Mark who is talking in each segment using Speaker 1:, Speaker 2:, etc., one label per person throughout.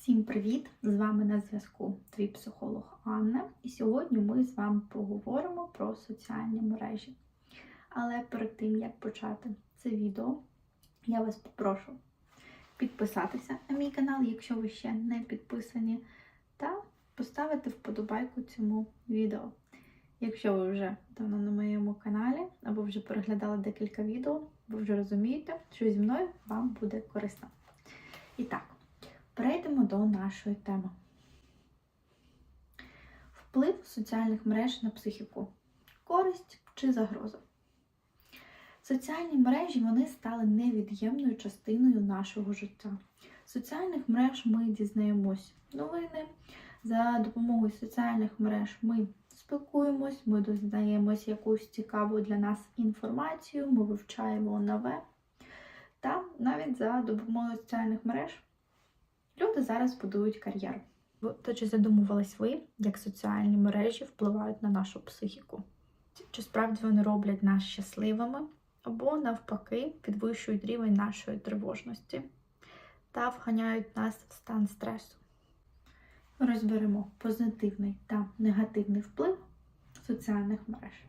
Speaker 1: Всім привіт! З вами на зв'язку твій психолог Анна. І сьогодні ми з вами поговоримо про соціальні мережі. Але перед тим як почати це відео, я вас попрошу підписатися на мій канал, якщо ви ще не підписані, та поставити вподобайку цьому відео. Якщо ви вже давно на моєму каналі або вже переглядали декілька відео, ви вже розумієте, що зі мною вам буде корисно. І так. Перейдемо до нашої теми. Вплив соціальних мереж на психіку. Користь чи загроза. Соціальні мережі вони стали невід'ємною частиною нашого життя. Соціальних мереж ми дізнаємось новини. За допомогою соціальних мереж ми спілкуємось, ми дізнаємось якусь цікаву для нас інформацію, ми вивчаємо нове. Та навіть за допомогою соціальних мереж Люди зараз будують кар'єру. То чи задумувались ви, як соціальні мережі впливають на нашу психіку? Чи справді вони роблять нас щасливими, або, навпаки, підвищують рівень нашої тривожності та вганяють нас в стан стресу? Розберемо позитивний та негативний вплив соціальних мереж.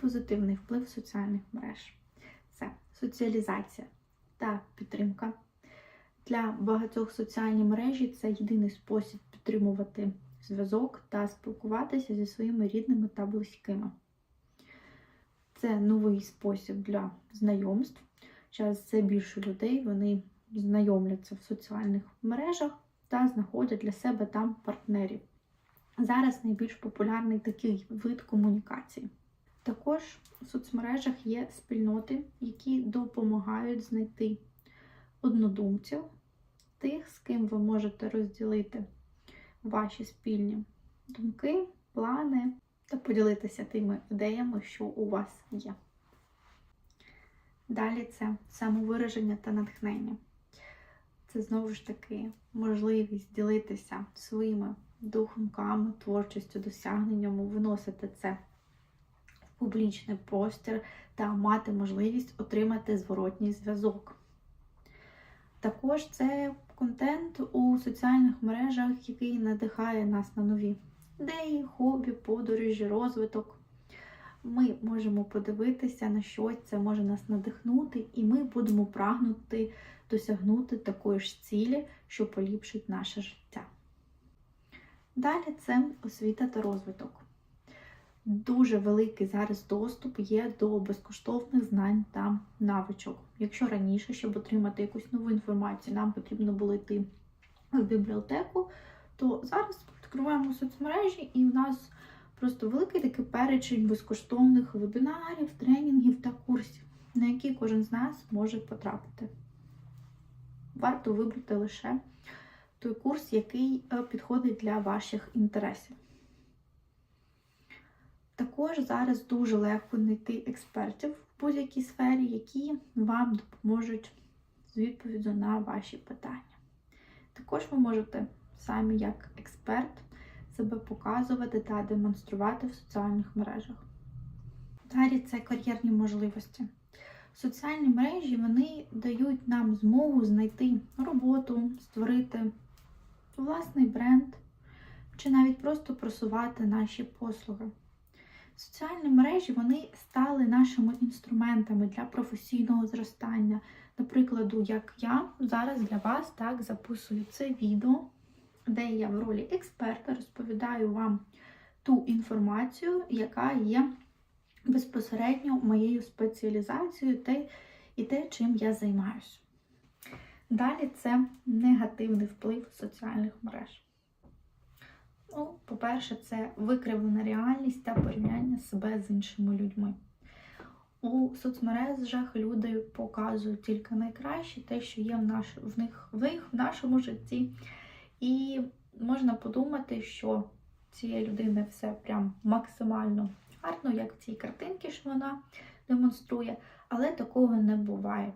Speaker 1: Позитивний вплив соціальних мереж це соціалізація та підтримка. Для багатьох соціальні мережі це єдиний спосіб підтримувати зв'язок та спілкуватися зі своїми рідними та близькими. Це новий спосіб для знайомств. Зараз все більше людей вони знайомляться в соціальних мережах та знаходять для себе там партнерів. Зараз найбільш популярний такий вид комунікації. Також в соцмережах є спільноти, які допомагають знайти однодумців, тих, з ким ви можете розділити ваші спільні думки, плани та поділитися тими ідеями, що у вас є. Далі це самовираження та натхнення. Це знову ж таки можливість ділитися своїми думками, творчістю, досягненнями, виносити це в публічний простір та мати можливість отримати зворотній зв'язок. Також це контент у соціальних мережах, який надихає нас на нові ідеї, хобі, подорожі, розвиток. Ми можемо подивитися, на що це може нас надихнути, і ми будемо прагнути досягнути такої ж цілі, що поліпшить наше життя. Далі це освіта та розвиток. Дуже великий зараз доступ є до безкоштовних знань та навичок. Якщо раніше, щоб отримати якусь нову інформацію, нам потрібно було йти в бібліотеку, то зараз відкриваємо соцмережі, і у нас просто великий такий перечень безкоштовних вебінарів, тренінгів та курсів, на які кожен з нас може потрапити. Варто вибрати лише той курс, який е, підходить для ваших інтересів. Також зараз дуже легко знайти експертів в будь-якій сфері, які вам допоможуть з відповіддю на ваші питання. Також ви можете самі як експерт себе показувати та демонструвати в соціальних мережах. Далі це кар'єрні можливості. Соціальні мережі вони дають нам змогу знайти роботу, створити власний бренд, чи навіть просто просувати наші послуги. Соціальні мережі вони стали нашими інструментами для професійного зростання. Наприклад, як я зараз для вас так записую це відео, де я в ролі експерта розповідаю вам ту інформацію, яка є безпосередньо моєю спеціалізацією і те, чим я займаюся. Далі це негативний вплив соціальних мереж. Ну, по-перше, це викривлена реальність та порівняння себе з іншими людьми. У соцмережах люди показують тільки найкраще те, що є в, наш, в, них, в них в нашому житті. І можна подумати, що цієї людини все прям максимально гарно, як в цій картинці, що вона демонструє, але такого не буває.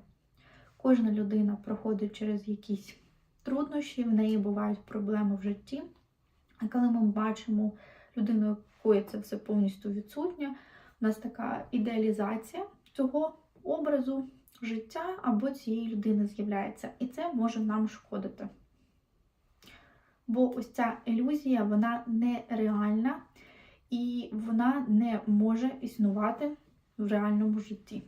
Speaker 1: Кожна людина проходить через якісь труднощі, в неї бувають проблеми в житті. А коли ми бачимо людину, якої це все повністю відсутнє, у нас така ідеалізація цього образу життя або цієї людини з'являється. І це може нам шкодити. Бо ось ця ілюзія, вона нереальна і вона не може існувати в реальному житті.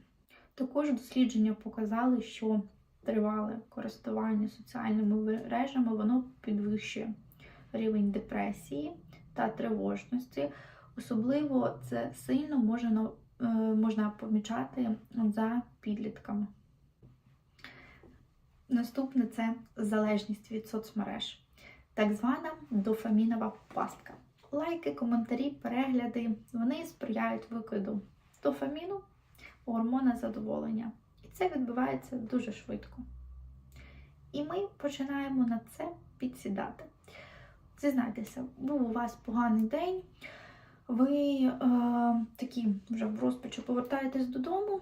Speaker 1: Також дослідження показали, що тривале користування соціальними мережами воно підвищує рівень депресії та тривожності. Особливо це сильно можна, е, можна помічати за підлітками. Наступне це залежність від соцмереж, так звана дофамінова пастка. Лайки, коментарі, перегляди вони сприяють викиду дофаміну, гормона задоволення. І це відбувається дуже швидко. І ми починаємо на це підсідати. Зізнайтеся, був у вас поганий день, ви е, такі вже в розпачу повертаєтесь додому,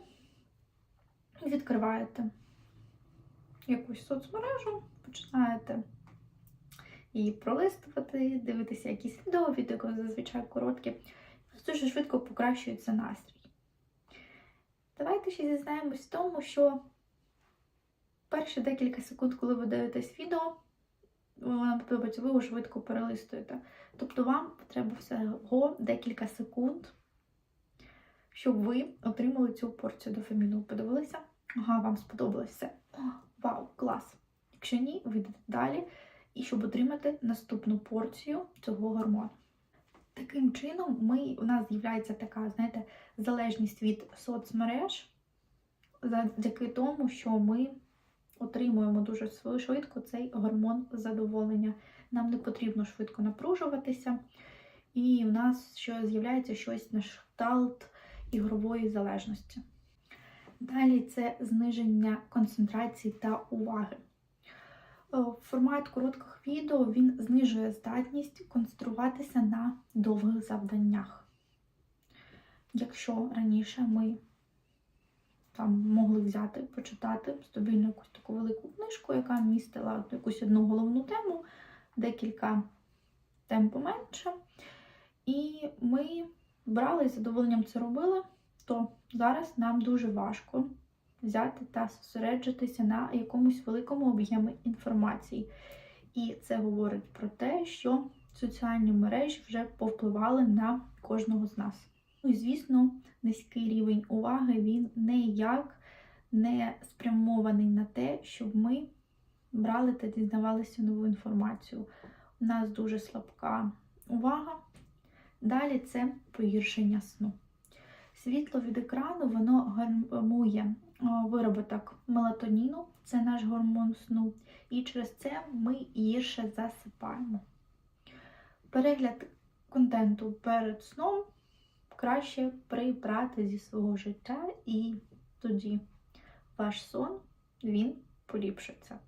Speaker 1: і відкриваєте якусь соцмережу, починаєте її пролистувати, дивитися якісь відео, відео зазвичай короткі, дуже швидко покращується настрій. Давайте ще зізнаємось в тому, що перші декілька секунд, коли ви дивитесь відео, вам подобається, ви його швидко перелистуєте. Тобто вам треба всього декілька секунд, щоб ви отримали цю порцію дофаміну. Подивилися? Ага, вам сподобалось все. Вау, клас! Якщо ні, ви йдете далі, і щоб отримати наступну порцію цього гормону. Таким чином, ми, у нас з'являється така, знаєте, залежність від соцмереж, завдяки тому, що ми отримуємо дуже швидко цей гормон задоволення. Нам не потрібно швидко напружуватися, і у нас що з'являється щось на кшталт ігрової залежності. Далі це зниження концентрації та уваги. Е, Формат коротких відео він знижує здатність концентруватися на довгих завданнях. Якщо раніше ми там могли взяти, почитати стабільно якусь таку велику книжку, яка містила якусь одну головну тему, декілька тем поменше, і ми брали і з задоволенням це робили, то зараз нам дуже важко взяти та зосереджитися на якомусь великому об'ємі інформації. І це говорить про те, що соціальні мережі вже повпливали на кожного з нас. Ну і, звісно, низький рівень уваги він ніяк не спрямований на те, щоб ми брали та дізнавалися нову інформацію. У нас дуже слабка увага. Далі це погіршення сну. Світло від екрану воно гальмує вироботок мелатоніну, це наш гормон сну, і через це ми гірше засипаємо. Перегляд контенту перед сном краще прибрати зі свого життя, і тоді ваш сон він поліпшиться.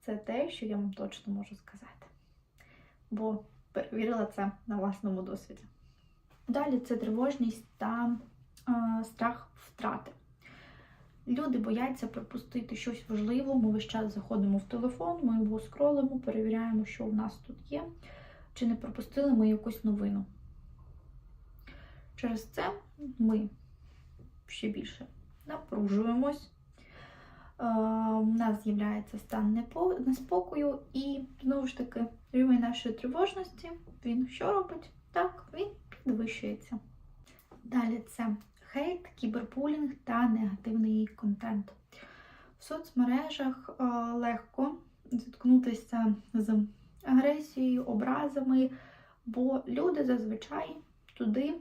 Speaker 1: Це те, що я вам точно можу сказати. Бо перевірила це на власному досвіді. Далі це тривожність та е, страх втрати. Люди бояться пропустити щось важливе. Ми весь час заходимо в телефон, ми його скролимо, перевіряємо, що в нас тут є, чи не пропустили ми якусь новину. Через це ми ще більше напружуємось. Е, у нас з'являється стан неспокою, і, знову ж таки, рівень нашої тривожності, він що робить? Так, він підвищується. Далі це хейт, кібербулінг та негативний контент. В соцмережах е, легко зіткнутися з агресією, образами, бо люди зазвичай туди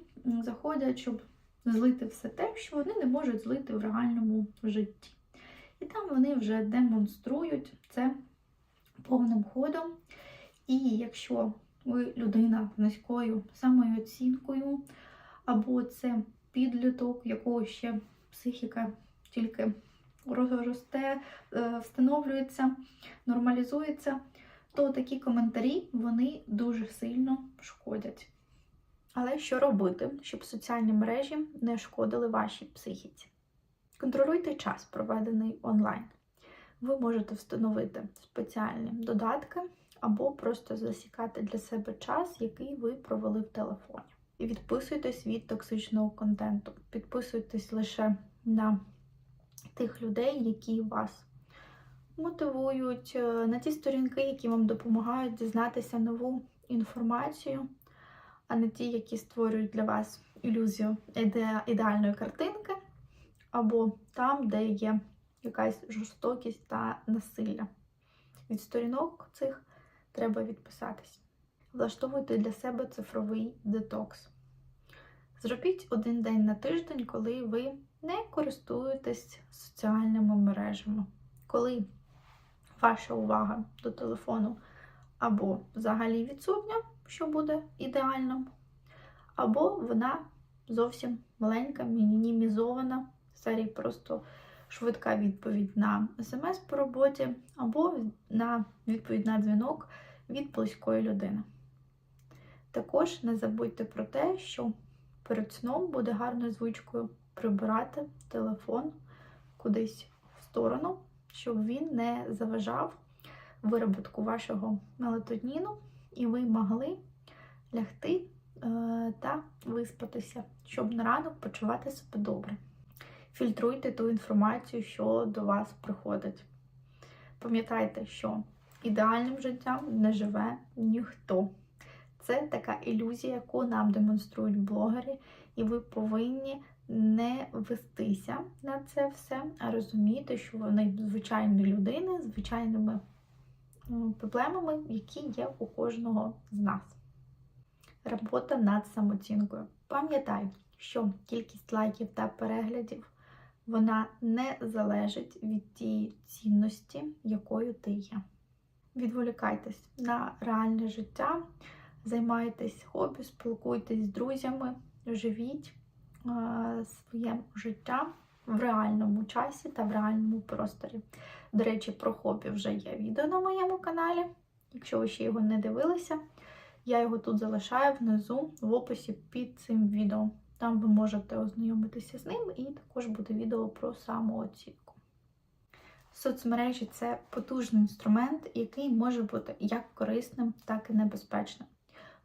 Speaker 1: заходять, щоб злити все те, що вони не можуть злити в реальному житті. І там вони вже демонструють це повним ходом. І якщо ви людина з низькою самооцінкою, або це підліток, якого ще психіка тільки росте, е, встановлюється, нормалізується, то такі коментарі вони дуже сильно шкодять. Але що робити, щоб соціальні мережі не шкодили вашій психіці? Контролюйте час, проведений онлайн. Ви можете встановити спеціальні додатки або просто засікати для себе час, який ви провели в телефоні. І відписуйтесь від токсичного контенту. Підписуйтесь лише на тих людей, які вас мотивують, е, на ті сторінки, які вам допомагають дізнатися нову інформацію, а не ті, які створюють для вас ілюзію іде- ідеальної картинки, або там, де є якась жорстокість та насилля. Від сторінок цих треба відписатись. Влаштовуйте для себе цифровий детокс. Зробіть один день на тиждень, коли ви не користуєтесь соціальними мережами. Коли ваша увага до телефону або взагалі відсутня, що буде ідеально, або вона зовсім маленька, мінімізована, в серії просто швидка відповідь на смс по роботі, або на відповідь на дзвінок від близької людини. Також не забудьте про те, що перед сном буде гарною звичкою прибирати телефон кудись в сторону, щоб він не заважав вироботку вашого мелатоніну, і ви могли лягти е, та виспатися, щоб на ранок почувати себе добре. Фільтруйте ту інформацію, що до вас приходить. Пам'ятайте, що ідеальним життям не живе ніхто. Це така ілюзія, яку нам демонструють блогери, і ви повинні не вестися на це все, а розуміти, що вони звичайні людини, звичайними проблемами, які є у кожного з нас. Робота над самооцінкою. Пам'ятай, що кількість лайків та переглядів вона не залежить від тієї цінності, якою ти є. Відволікайтесь на реальне життя, займайтесь хобі, спілкуйтесь з друзями, живіть е, своє життя в реальному часі та в реальному просторі. До речі, про хобі вже є відео на моєму каналі. Якщо ви ще його не дивилися, я його тут залишаю внизу в описі під цим відео. Там ви можете ознайомитися з ним, і також буде відео про самооцінку. Соцмережі це потужний інструмент, який може бути як корисним, так і небезпечним.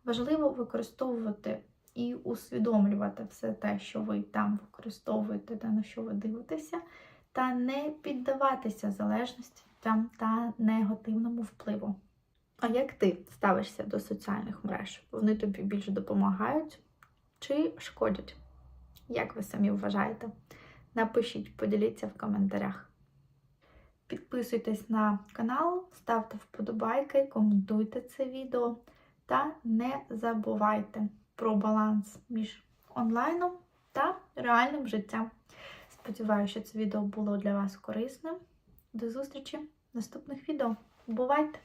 Speaker 1: Важливо використовувати і усвідомлювати все те, що ви там використовуєте та на що ви дивитеся, та не піддаватися залежності там та негативному впливу. А як ти ставишся до соціальних мереж? Вони тобі більше допомагають чи шкодять? Як ви самі вважаєте? Напишіть, поділіться в коментарях. Підписуйтесь на канал, ставте вподобайки, коментуйте це відео та не забувайте про баланс між онлайном та реальним життям. Сподіваюся, що це відео було для вас корисним. До зустрічі в наступних відео. Бувайте!